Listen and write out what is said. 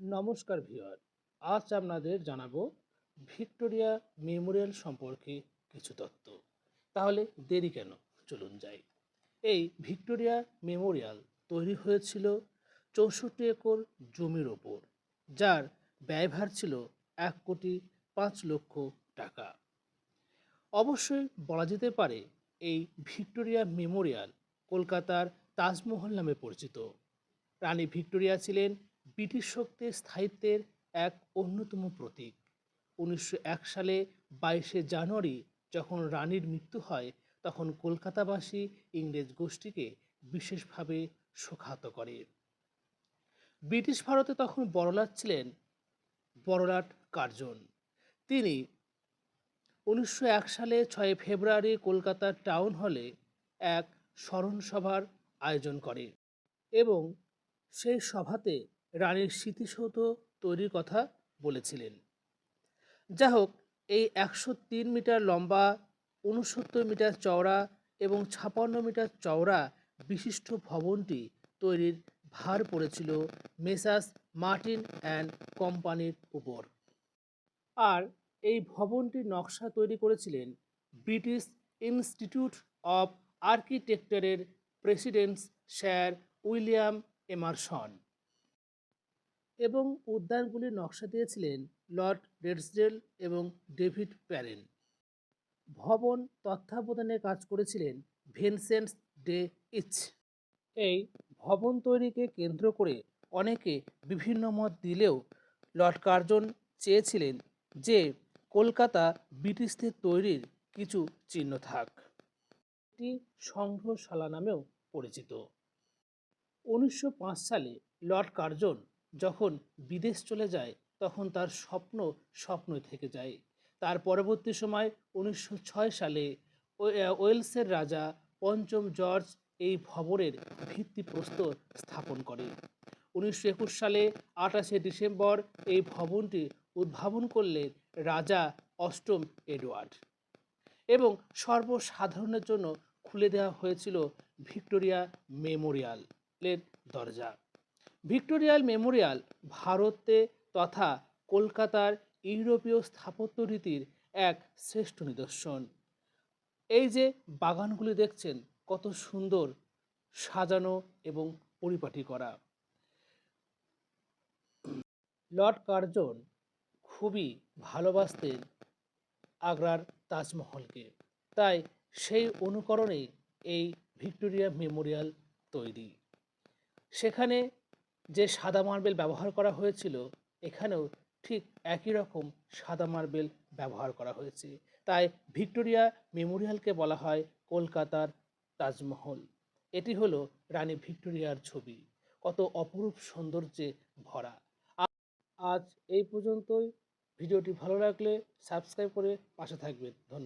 নমস্কার ভিউয়ার, আজ আপনাদের জানাব ভিক্টোরিয়া মেমোরিয়াল সম্পর্কে কিছু তথ্য। তাহলে দেরি কেন? চলুন যাই। এই ভিক্টোরিয়া মেমোরিয়াল তৈরি হয়েছিল চৌষট্টি একর জমির ওপর, যার ব্যয়ভার ছিল এক কোটি পাঁচ লক্ষ টাকা। অবশ্যই বলা যেতে পারে এই ভিক্টোরিয়া মেমোরিয়াল কলকাতার তাজমহল নামে পরিচিত। রানী ভিক্টোরিয়া ছিলেন ব্রিটিশ শক্তির স্থায়িত্বের এক অন্যতম প্রতীক। উনিশশো এক সালে বাইশে জানুয়ারি যখন রানীর মৃত্যু হয়, তখন কলকাতাবাসী ইংরেজ গোষ্ঠীকে বিশেষভাবে শোকাহত করে। ব্রিটিশ ভারতে তখন বড়লাট ছিলেন বড়লাট কার্জন। তিনি উনিশশো এক সালে ছয় ফেব্রুয়ারি কলকাতার টাউন হলে এক স্মরণসভার আয়োজন করে এবং সেই সভাতে রানীর স্মৃতিসৌধ তৈরির কথা বলেছিলেন। যা হোক এই একশো তিন মিটার লম্বা উনসত্তর মিটার চওড়া এবং ছাপান্ন মিটার চওড়া বিশিষ্ট ভবনটি তৈরির ভার পড়েছিল মেসাস মার্টিন অ্যান্ড কোম্পানির উপর। আর এই ভবনটির নকশা তৈরি করেছিলেন ব্রিটিশ ইনস্টিটিউট অফ আর্কিটেকচারের প্রেসিডেন্ট স্যার উইলিয়াম এমারসন। এবং উদ্যানগুলির নকশা দিয়েছিলেন লর্ড রেডসডেল এবং ডেভিড প্যারেন। ভবন তত্ত্বাবধানে কাজ করেছিলেন ভিনসেন্ট ডে ইচ। এই ভবন তৈরিকে কেন্দ্র করে অনেকে বিভিন্ন মত দিলেও লর্ড কার্জন চেয়েছিলেন যে কলকাতা ব্রিটিশদের তৈরির কিছু চিহ্ন থাক। এটি সংগ্রহশালা নামেও পরিচিত। উনিশশো পাঁচ সালে লর্ড কার্জন যখন বিদেশ চলে যায়, তখন তার স্বপ্ন স্বপ্নই থেকে যায়। তার পরবর্তী সময় উনিশশো ছয় সালে ওয়েলসের রাজা পঞ্চম জর্জ এই ভবনের ভিত্তিপ্রস্তর স্থাপন করে। উনিশশো একুশ সালে আঠাশে ডিসেম্বর এই ভবনটি উদ্ভাবন করলেন রাজা অষ্টম এডওয়ার্ড এবং সর্বসাধারণের জন্য খুলে দেওয়া হয়েছিল ভিক্টোরিয়া মেমোরিয়ালের দরজা। ভিক্টোরিয়াল মেমোরিয়াল ভারতে তথা কলকাতার ইউরোপীয় স্থাপত্য রীতির এক শ্রেষ্ঠ নিদর্শন। এই যে বাগানগুলি দেখছেন, কত সুন্দর সাজানো এবং পরিপাটি করা। লর্ড কার্জন খুবই ভালোবাসতেন আগ্রার তাজমহলকে। তাই সেই অনুকরণে এই ভিক্টোরিয়া মেমোরিয়াল তৈরি। সেখানে যে সাদা মার্বেল ব্যবহার করা হয়েছিল, এখানেও ঠিক একই রকম সাদা মার্বেল ব্যবহার করা হয়েছে। তাই ভিক্টোরিয়া মেমোরিয়ালকে বলা হয় কলকাতার তাজমহল। এটি হলো রানী ভিক্টোরিয়ার ছবি। কত অপরূপ সৌন্দর্যে ভরা। আজ এই পর্যন্তই। ভিডিওটি ভালো লাগলে সাবস্ক্রাইব করে পাশে থাকবেন। ধন্যবাদ।